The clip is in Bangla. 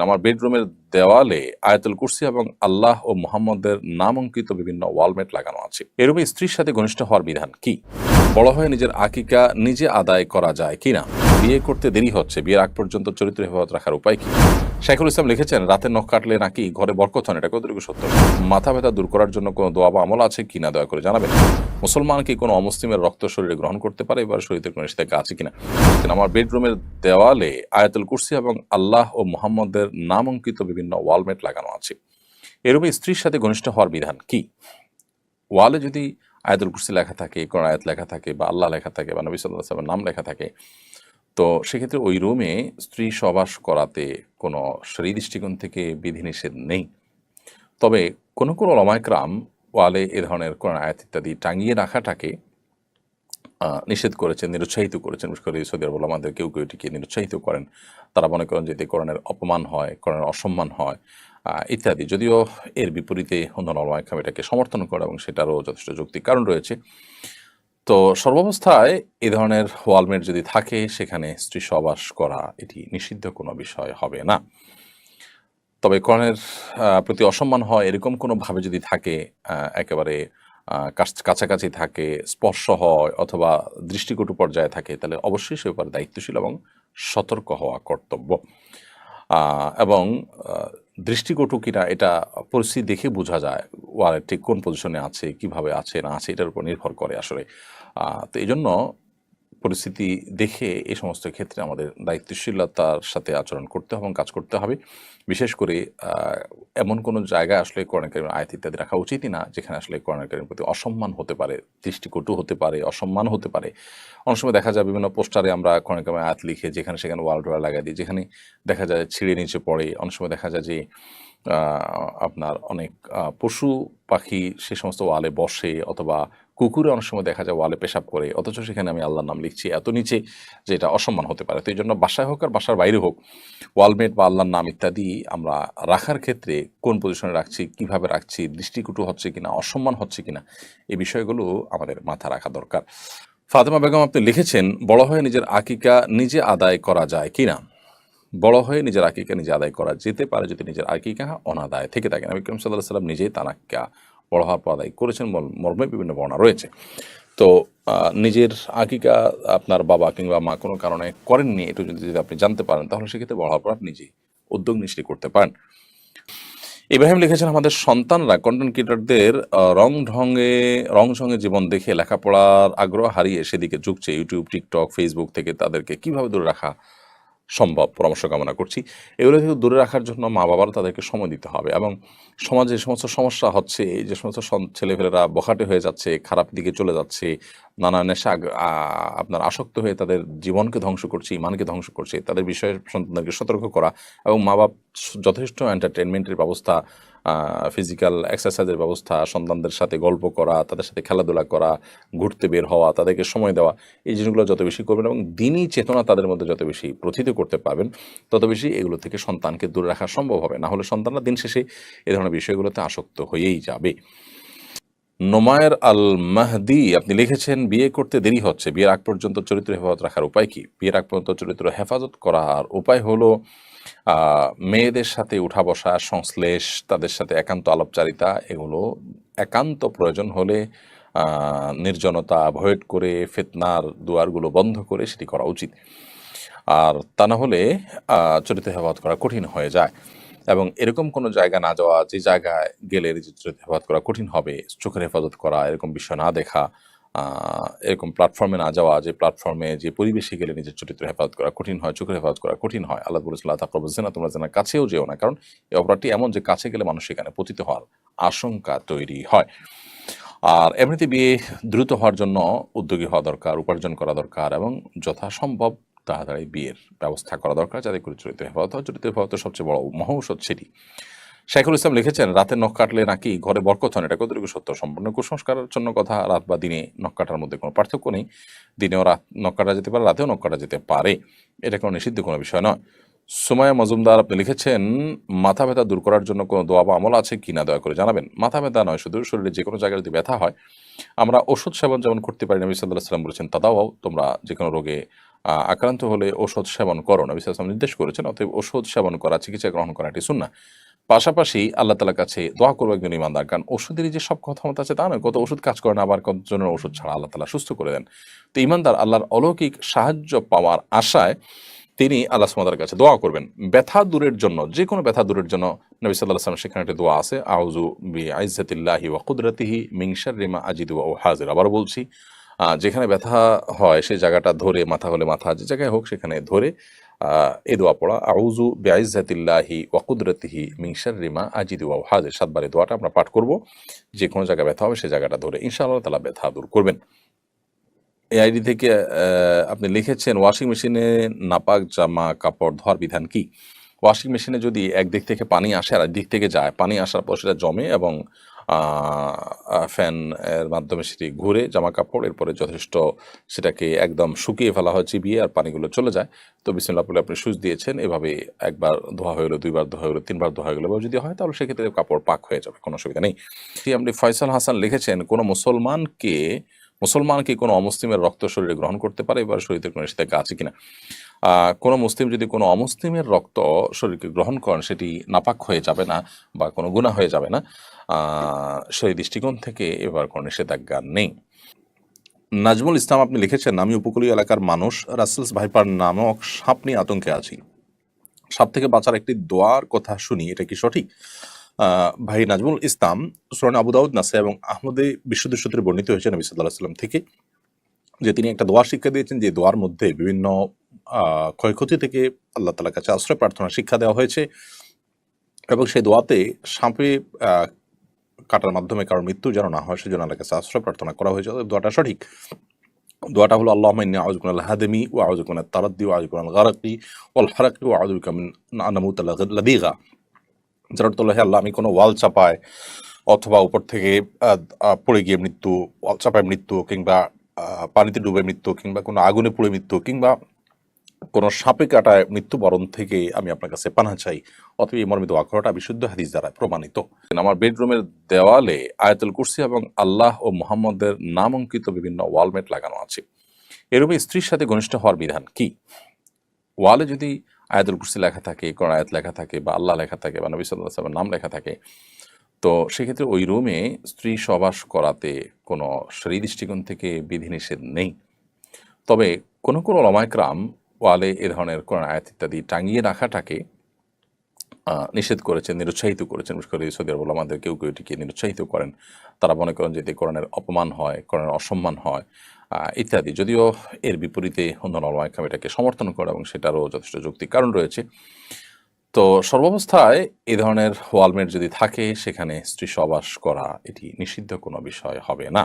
লিখেছেন আমার বেডরুমের দেওয়ালে আয়াতুল কুরসি এবং আল্লাহ ও মোহাম্মদের নাম অঙ্কিত বিভিন্ন ওয়ালমেট লাগানো আছে। এরূপে স্ত্রীর সাথে ঘনিষ্ঠ হওয়ার বিধান কি? বড় হয়ে নিজের আকিকা নিজে আদায় করা যায় কিনা বিয়ে করতে দেরি হচ্ছে। বিয়ের আগ পর্যন্ত চরিত্র হেফাজত রাখার উপায় কি? শাইখুল ইসলাম লিখেছেন, রাতে নখ কাটলে নাকি ঘরে বরকত হন এটা কতটুকু সত্য? মাথা ব্যথা দূর করার জন্য কোনো দোয়া বা আমল আছে কিনা, দয়া করে জানাবেন। মুসলমান কি কোনো অমুসলিমের রক্ত শরীরে গ্রহণ করতে পারে, এবার শরীরে কোনো নিষেধাজ্ঞা আছে কিনা? আমার বেডরুমের দেওয়ালে আয়াতুল কুরসি এবং আল্লাহ ও মোহাম্মদের নাম অঙ্কিত বিভিন্ন ওয়ালমেট লাগানো আছে। এরূপে স্ত্রীর সাথে ঘনিষ্ঠ হওয়ার বিধান কি? ওয়ালে যদি আয়াতুল কুরসি লেখা থাকে কোন আয়াত লেখা থাকে বা আল্লাহ লেখা থাকে বা নবী সাল্লাহ সাল্লামের নাম লেখা থাকে তো সেক্ষেত্রে ওই রুমে স্ত্রী সবাস করাতে কোনো সেই দৃষ্টিকোণ থেকে বিধিনিষেধ নেই। তবে কোনো কোনো লমায়করাম ওয়ালে এ ধরনের কোন আয়াত ইত্যাদি টাঙিয়ে রাখাটাকে নিষেধ করেছেন, নিরুৎসাহিত করেছেন। বিশেষ করে সৌদি আরব আমাদের কেউ কেউ এটিকে নিরুৎসাহিত করেন। তারা মনে করেন যে এতে কোরআনের অপমান হয়, কোরআনের অসম্মান হয় ইত্যাদি। যদিও এর বিপরীতে অন্যান্য লমায়করাম এটাকে সমর্থন করে এবং সেটারও যথেষ্ট যৌক্তিক কারণ রয়েছে। তো সর্বাবস্থায় এ ধরনের ওয়ালমেট যদি থাকে, সেখানে স্ত্রী সবাস করা এটি নিষিদ্ধ কোনো বিষয় হবে না। তবে কর্ণের প্রতি অসম্মান হয় এরকম কোনোভাবে যদি থাকে একেবারে কাছ- কাছাকাছি থাকে, স্পর্শ হয় অথবা দৃষ্টিকটু পর্যায়ে থাকে, তাহলে অবশ্যই সে ব্যাপারে দায়িত্বশীল এবং সতর্ক হওয়া কর্তব্য। এবং দৃষ্টিকটু কিনা এটা পরিস্থিতি দেখে বোঝা যায়। ওয়ালের ঠিক কোন পজিশনে আছে, কীভাবে আছে, না আছে, এটার উপর নির্ভর করে আসলে। তো এই জন্য পরিস্থিতি দেখে এই সমস্ত ক্ষেত্রে আমাদের দায়িত্বশীলতার সাথে আচরণ করতে হবে এবং কাজ করতে হবে। বিশেষ করে এমন কোনো জায়গায় আসলে করণকারীর আয়াত ইত্যাদি রাখা উচিতই না, যেখানে আসলে করণকারীর প্রতি অসম্মান হতে পারে, দৃষ্টিকটু হতে পারে, অসম্মান হতে পারে। অনেক সময় দেখা যায় বিভিন্ন পোস্টারে আমরা করণকারী আয়াত লিখে যেখানে সেখানে ওয়াল টোয়াল লাগাই দিই, যেখানে দেখা যায় ছিঁড়ে নিচে পড়ে। অনেক সময় দেখা যায় যে আপনার অনেক পশু পাখি সে সমস্ত ওয়ালে বসে অথবা কুকুরে অনেক সময় দেখা যায় ওয়ালে পেশাব করে, অথচ সেখানে আমি আল্লাহর নাম লিখছি এত নিচে যে এটা অসম্মান হতে পারে। তো এই জন্য বাসায় হোক আর বাসার বাইরে হোক, ওয়ালমেট বা আল্লাহর নাম ইত্যাদি আমরা রাখার ক্ষেত্রে কোন পজিশনে রাখছি, কীভাবে রাখছি, দৃষ্টিকুটু হচ্ছে কিনা, অসম্মান হচ্ছে কিনা, এই বিষয়গুলো আমাদের মাথা রাখা দরকার। ফাতেমা বেগম আপনি লিখেছেন, বড় হয়ে নিজের আকিকা নিজে আদায় করা যায় কিনা? বড় হয়ে নিজের আকিকা নিজে আদায় করা যেতে পারে যদি নিজের আকিকা অনাদায় থেকে থাকে নবী করিম সাল্লাহ সাল্লাম নিজেই তার আকিকা বড় হওয়ার পর আদায় করেছেন, মর্মে বিভিন্ন বর্ণনা রয়েছে। তো নিজের আকিকা আপনার বাবা কিংবা মা কোনো কারণে করেননি এটা যদি আপনি জানতে পারেন, তাহলে সেক্ষেত্রে বড় হওয়ার পর নিজেই উদ্যোগ নিশ্চয়ই করতে পারেন। ইব্রাহিম লিখেছেন, আমাদের সন্তানরা কন্টেন্ট ক্রিয়েটারদের রং ঢঙ্গে রং সঙ্গে জীবন দেখে লেখাপড়ার আগ্রহ হারিয়ে সেদিকে ঝুঁকছে। ইউটিউব টিকটক ফেসবুক থেকে তাদেরকে কীভাবে দূরে রাখা সম্ভব পরামর্শ কামনা করছি। এগুলো থেকে দূরে রাখার জন্য মা বাবারও তাদেরকে সময় দিতে হবে এবং সমাজে যে সমস্ত সমস্যা হচ্ছে যে সমস্ত ছেলেপেলেরা বখাটে হয়ে যাচ্ছে, খারাপ দিকে চলে যাচ্ছে, নানা নেশা আপনার আসক্ত হয়ে তাদের জীবনকে ধ্বংস করছে, ইমানকে ধ্বংস করছে, তাদের বিষয়ে সন্তানদেরকে সতর্ক করা এবং মা বাপ যথেষ্ট এন্টারটেনমেন্টের ব্যবস্থা ফিজিক্যাল এক্সারসাইজের ব্যবস্থা, সন্তানদের সাথে গল্প করা, তাদের সাথে খেলাধুলা করা, ঘুরতে বের হওয়া, তাদেরকে সময় দেওয়া, এই জিনিসগুলো যত বেশি করবেন এবং দিনই চেতনা তাদের মধ্যে যত বেশি প্রথিত করতে পারবেন, তত বেশি এগুলো থেকে সন্তানকে দূরে রাখা সম্ভব হবে। না হলে সন্তানরা দিন শেষে এ ধরনের বিষয়গুলোতে আসক্ত হয়েই যাবে। নোমায়ের আল মাহদি আপনি লিখেছেন, বিয়ে করতে দেরি হচ্ছে। বিয়ের আগ পর্যন্ত চরিত্র হেফাজত রাখার উপায় কি? বিয়ের আগ পর্যন্ত চরিত্র হেফাজত করার উপায় হলো মেয়েদের সাথে উঠা বসা, সংশ্লেষ, তাদের সাথে একান্ত আলাপচারিতা, এগুলো একান্ত প্রয়োজন হলে নির্জনতা, অ্যাভয়েড করে, ফেতনার দুয়ারগুলো বন্ধ করে সেটি করা উচিত। আর তা না হলে চরিত্র হেফাজত করা কঠিন হয়ে যায়। এবং এরকম কোনো জায়গা না যাওয়া, যে জায়গায় গেলে চরিত্র হেফাজত করা কঠিন হবে, চোখের হেফাজত করা, এরকম বিষয় না দেখা এরকম প্ল্যাটফর্মে না যাওয়া, যে প্ল্যাটফর্মে যে পরিবেশে গেলে নিজের চরিত্র হেফাজত করা কঠিন হয়, চোখের হেফাজত করা কঠিন হয়। আল্লাহ বলেছিল তাকরবুজে না তোমরা যেন কাছেও যেও না। কারণ এই অপরাধটি এমন যে কাছে গেলে মানুষ সেখানে পতিত হওয়ার আশঙ্কা তৈরি হয়। আর এমনিতে বিয়ে দ্রুত হওয়ার জন্য উদ্যোগী হওয়া দরকার, উপার্জন করা দরকার এবং যথাসম্ভব তাড়াতাড়ি বিয়ের ব্যবস্থা করা দরকার, যাতে করে চরিত্র হেফাজত হয়। চরিত্র হেফাজতের সবচেয়ে বড় মহৌষধ সেটি। শেখুল ইসলাম লিখেছেন, রাতে নখ কাটলে নাকি ঘরে বরকত হন এটা কতটুকু সত্য? সম্পূর্ণ কুসংস্কারের জন্য কথা, রাত বা দিনে নখ কাটার মধ্যে কোনো পার্থক্য নেই। দিনেও রাত নখ কাটা যেতে পারে, রাতেও নখ কাটা যেতে পারে। এটা কোনো নিষিদ্ধ কোনো বিষয় নয়। সুমায়া মজুমদার আপনি লিখেছেন, মাথা ব্যথা দূর করার জন্য কোনো দোয়া বা আমল আছে কিনা দয়া করে জানাবেন। মাথা ব্যথা নয়, শুধু শরীরে যে কোনো জায়গায় যদি ব্যথা হয়। আমরা ওষুধ সেবন যেমন করতে পারি, নবী সাল্লাহ সাল্লাম বলেছেন তাদাও তোমরা যে কোনো রোগে আক্রান্ত হলে ওষুধ সেবন করো। নবী ওয়াসাল্লাম নির্দেশ করেছেন, অতএব ওষুধ সেবন করা, চিকিৎসা গ্রহণ করা এটি সুন্নাহ। পাশাপাশি আল্লাহ তালার কাছে দোয়া করব একজন ইমানদার কারণ ওষুধেরই যে সব ক্ষমতা আছে তা নয়, কত ওষুধ কাজ করে না, আবার কতজনের ওষুধ ছাড়া আল্লাহ তালা সুস্থ করে দেন। তো ইমানদার আল্লাহর অলৌকিক সাহায্য পাওয়ার আশায় তিনি আল্লাহ সুমাদার কাছে দোয়া করবেন। ব্যথা দূরের জন্য যে কোনো ব্যথা দূরের জন্য নবী সাল্লাহ আসলাম সেখানে একটি দোয়া আছে আউজু বি আইজাতিল্লাহি ওয়া কুদরতিহি মিংসার রিমা আজিদু ও হাজির আবার বলছি যেখানে ব্যথা হয়, সেই জায়গাটা ধরে, মাথা হলে মাথা, যে জায়গায় হোক সেখানে ধরে এ দোয়া পড়া। আউজু বেআইজাতিল্লাহি ওয়াকুদরতিহি মিংসার রিমা আজিদু ওয়া হাজির। সাতবার দোয়াটা আমরা পাঠ করব। যে কোনো জায়গায় ব্যথা হবে, সেই জায়গাটা ধরে ইনশাআল্লাহ তালা ব্যথা দূর করবেন। এই আইডি থেকে আপনি লিখেছেন, ওয়াশিং মেশিনে নাপাক জামা কাপড় ধোয়ার বিধান কি? ওয়াশিং মেশিনে যদি একদিক থেকে পানি আসে আর দিক থেকে যায়, পানি আসার পর সেটা জমে এবং ফ্যান এর মাধ্যমে সেটি ঘুরে জামা কাপড় এরপরে যথেষ্ট সেটাকে একদম শুকিয়ে ফেলা হয়, চিবিয়ে আর পানিগুলো চলে যায়। তো বিসমিল্লাহ বলে আপনি সুচ দিয়েছেন, এভাবে একবার ধোয়া হয়ে গেলো, দুইবার ধোয়া হয়ে গেলো, তিনবার ধোয়া হয়ে গেলো যদি হয় তাহলে সেক্ষেত্রে কাপড় পাক হয়ে যাবে, কোনো অসুবিধা নেই। আপনি ফয়সাল হাসান লিখেছেন, কোনো মুসলমানকে মুসলমান কি কোনো অমুসলিমের রক্ত শরীরে গ্রহণ করতে পারে এবার শরীরে কোনো নিষেধাজ্ঞা আছে কিনা? কোনো মুসলিম যদি কোনো অমুসলিমের রক্ত শরীরকে গ্রহণ করেন, সেটি নাপাক হয়ে যাবে না বা কোনো গুণা হয়ে যাবে না। সেই দৃষ্টিকোণ থেকে এবার কোনো নিষেধাজ্ঞা নেই। নাজমুল ইসলাম আপনি লিখেছেন, আমি উপকূলীয় এলাকার মানুষ, রাসেলস ভাইপার নামক সাপ নিয়ে আতঙ্কে আছি। সাপ থেকে বাঁচার একটি দোয়ার কথা শুনি, এটা কি সঠিক? ভাই নাজমুল ইসলাম, সুরান আবু দাউদ, নাসে এবং আহমদে বিশুদ্ধ সূত্রে বর্ণিত হয়েছে নবী সাল্লাহ সাল্লাম থেকে, যে তিনি একটা দোয়া শিক্ষা দিয়েছেন, যে দোয়ার মধ্যে বিভিন্ন ক্ষয়ক্ষতি থেকে আল্লাহ তালার কাছে আশ্রয় প্রার্থনা শিক্ষা দেওয়া হয়েছে এবং সেই দোয়াতে সাঁপে কাটার মাধ্যমে কারোর মৃত্যু যেন না হয়, সেজন্য আল্লাহর কাছে আশ্রয় প্রার্থনা করা হয়েছে। দোয়াটা সঠিক। দোয়াটা হলো আল্লাহ মাইন্নি আউজুকুন আল হাদেমি ও আউজুকুন তারাদ্দি ও আউজুকুন আল গারাকি ওয়াল হারাকি ও আউজুকুন নামুত লাদিগা। যার অর্থ হলো, হে আল্লাহ আমি কোনো ওয়াল চাপায় অথবা উপর থেকে পড়ে গিয়ে মৃত্যু ওয়াল চাপায় মৃত্যু কিংবা পানিতে ডুবে মৃত্যু কিংবা কোনো আগুনে পুড়ে মৃত্যু কিংবা কোনো সাপে কাটায় মৃত্যুবরণ থেকে আমি আপনার কাছে পানা চাই। অথবা এই মর্মিত আগ্রহটা বিশুদ্ধ হাদিস দ্বারা প্রমাণিত। আমার বেডরুমের দেওয়ালে আয়াতুল কুরসি এবং আল্লাহ ও মোহাম্মদের নাম অঙ্কিত বিভিন্ন ওয়ালমেট লাগানো আছে। এরূপে স্ত্রীর সাথে ঘনিষ্ঠ হওয়ার বিধান কি? ওয়ালে যদি আয়াতুল কুরসি লেখা থাকে কোন আয়াত লেখা থাকে বা আল্লাহ লেখা থাকে বা নবী সাল্লাহ সাল্লামের নাম লেখা থাকে। তো সেক্ষেত্রে ওই রুমে স্ত্রী সবাস করাতে কোনো সেই দৃষ্টিকোণ থেকে বিধিনিষেধ নেই। তবে কোনো কোনো লমায়করাম ওয়ালে এ ধরনের কোরআন আয়াত ইত্যাদি টাঙিয়ে রাখাটাকে নিষেধ করেছেন, নিরুৎসাহিত করেছেন। বিশেষ করে সৌদি আরব আমাদের কেউ কেউ এটিকে নিরুৎসাহিত করেন। তারা মনে করেন যে এতে কোরআনের অপমান হয়, কোরআনের অসম্মান হয়। ইত্যাদি। যদিও এর বিপরীতে অন্য লমায়করাম এটাকে সমর্থন করে এবং সেটারও যথেষ্ট যুক্তি কারণ রয়েছে। তো সর্বাবস্থায় এ ধরনের ওয়ালমেট যদি থাকে, সেখানে স্ত্রী সবাস করা এটি নিষিদ্ধ কোনো বিষয় হবে না।